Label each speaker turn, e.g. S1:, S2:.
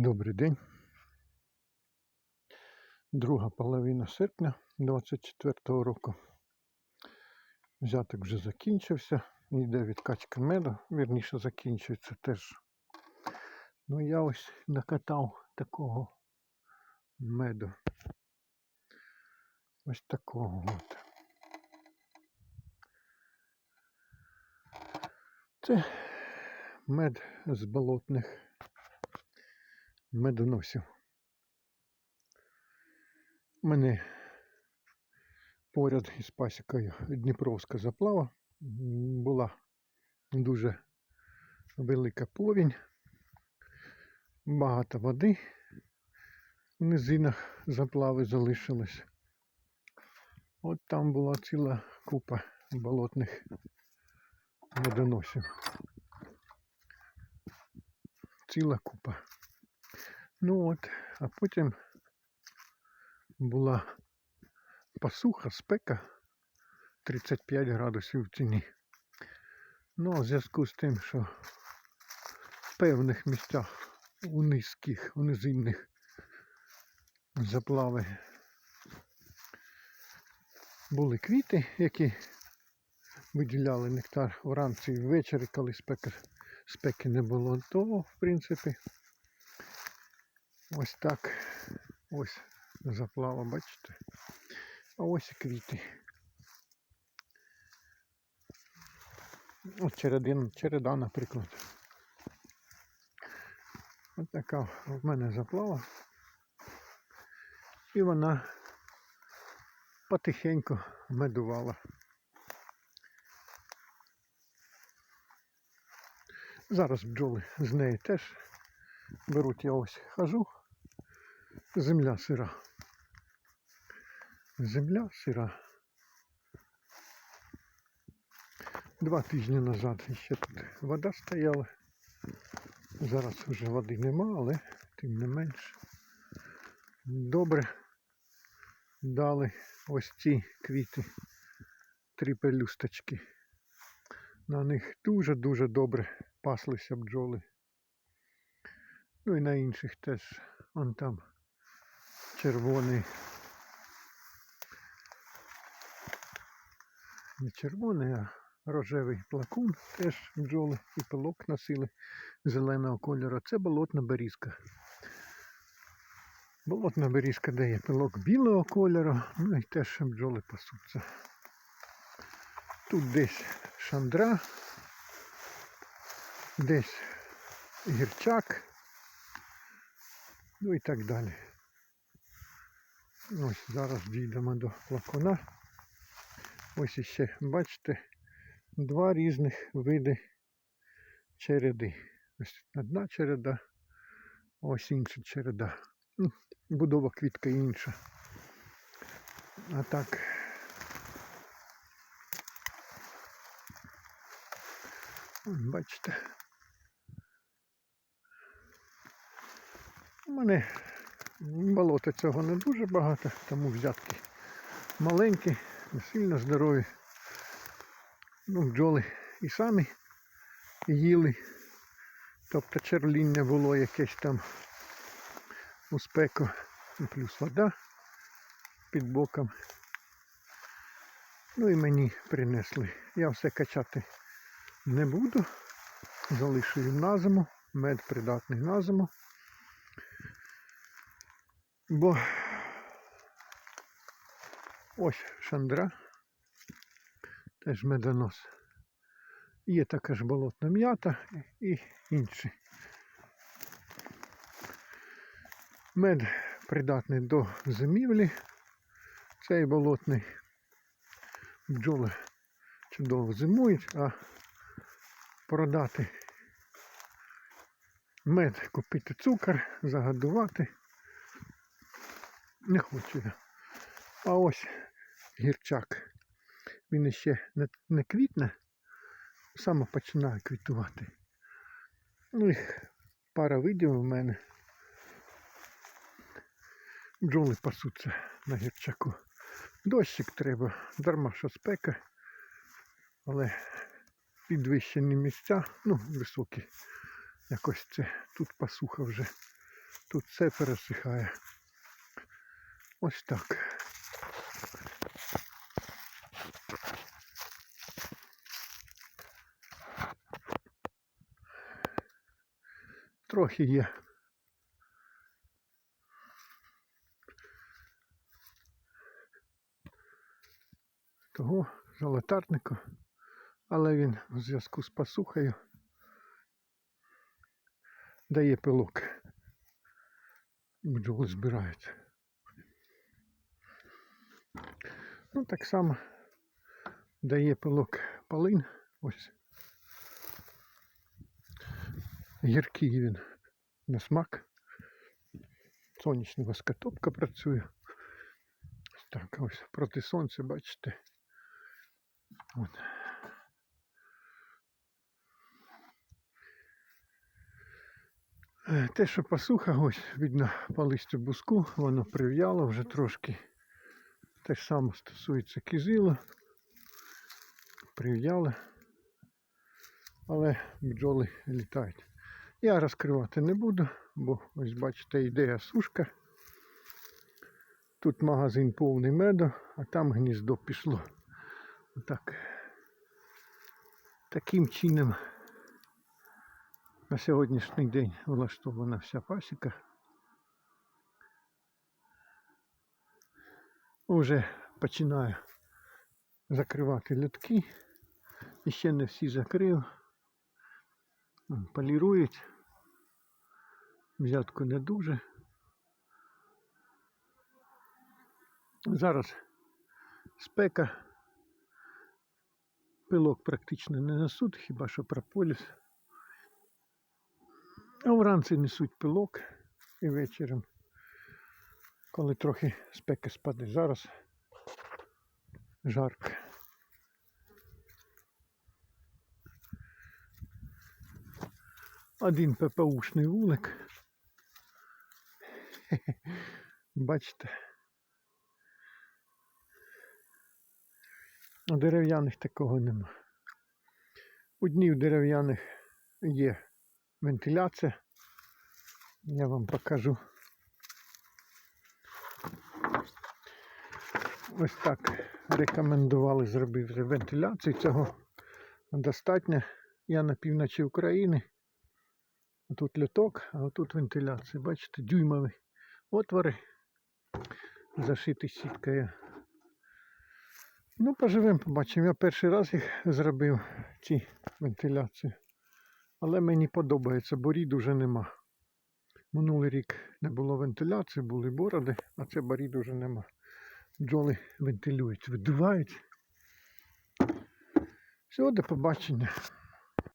S1: Добрий день. Друга половина серпня 24-го року. Взяток вже закінчився. Йде відкачка меду. Вірніше закінчується теж. Ну я ось накатав такого меду. Ось такого от. Це мед з болотних медоносів. У мене поряд із пасікою Дніпровська заплава була дуже велика повінь, багато води в низинах заплави залишилось. От там була ціла купа болотних медоносів. Ціла купа. Ну от, а потім була посуха, спека 35 градусів в ціні. Ну, а в зв'язку з тим, що в певних місцях у низьких, у низинних заплави були квіти, які виділяли нектар вранці і ввечері, коли спека, спеки не було, то в принципі Ось так. Ось заплава, бачите? А ось і квіти. Ось чередин, череда, наприклад. Ось така в мене заплава. І вона потихеньку медувала. Зараз бджоли з неї теж беруть, я ось хожу. Земля сира. Земля сира. Два тижні назад ще тут вода стояла. Зараз вже води нема, але тим не менш. Добре дали ось ці квіти. Три пелюсточки. На них дуже-дуже добре паслися бджоли. Ну і на інших теж. Вон там червоний. Не червоний, а рожевий плакун. Теж бджоли і пилок носили зеленого кольору. Це болотна берізка. Болотна берізка дає пилок білого кольору, ну і теж бджоли пасуться. Тут десь шандра, десь гірчак. Ну і так далі. Ось зараз дійдемо до флакона. Ось іще, бачите, два різних види череди. Ось одна череда, ось інша череда. Ну, Будова квітка інша. А так. Бачите. У мене болота цього не дуже багато, тому взятки маленькі, не сильно здорові. Ну, бджоли і самі їли. Тобто черління було якесь там у спеку, плюс вода під боком. Ну і мені принесли. Я все качати не буду. Залишу їм на зиму, мед придатний на зиму. Бо ось шандра, теж медонос. Є така ж болотна м'ята і інші. Мед придатний до зимівлі. Цей болотний бджоли чудово зимують, а продати мед, купити цукор, загодувати. Не хочу я. А ось гірчак. Він ще не, не квітне, саме починає квітувати. Ну, їх пара видів у мене. Бджоли пасуться на гірчаку. Дощик треба, дарма що спека, але підвищені місця, ну, високі. Якось це тут пасуха вже Тут все пересихає. Ось так. Трохи є. Того золотарнику, але він у зв'язку з посухою дає пилок. Бджоли збираються. Ну, так само дає пилок полин. Ось. Гіркий він на смак. Сонячна воскотопка працює. Так, ось проти сонця, бачите. От. Е, Те, що посуха, ось видно по листю буску, воно прив'яло вже трошки. Те ж саме стосується кизилу. Прив'яло. Але бджоли літають. Я розкривати не буду, бо ось бачите, йде сушка. Тут магазин повний меду, а там гніздо пішло. Отак. Таким чином на сьогоднішній день влаштована вся пасіка. Уже починаю закривати льотки. І ще не всі закрив. Полірують. Взятку не дуже. Зараз спека. Пилок практично не несуть, хіба що прополіс. А вранці несуть пилок і вечором, коли трохи спеки спаде. Зараз жарко. Один ППУшний вулик. Бачите. У дерев'яних такого нема. У днів дерев'яних є вентиляція. Я вам покажу. Ось так рекомендували зробити вентиляцію. Цього достатньо. Я на півночі України. Тут люток, а тут вентиляція. Бачите, дюймові отвори. Зашиті сіткою. Ну, поживемо, побачимо. Я перший раз їх зробив, ці вентиляції. Але мені подобається, борід уже нема. Минулий рік не було вентиляції, були бороди, а це борід уже нема. Бджоли вентилюють, видувають. Всього до побачення.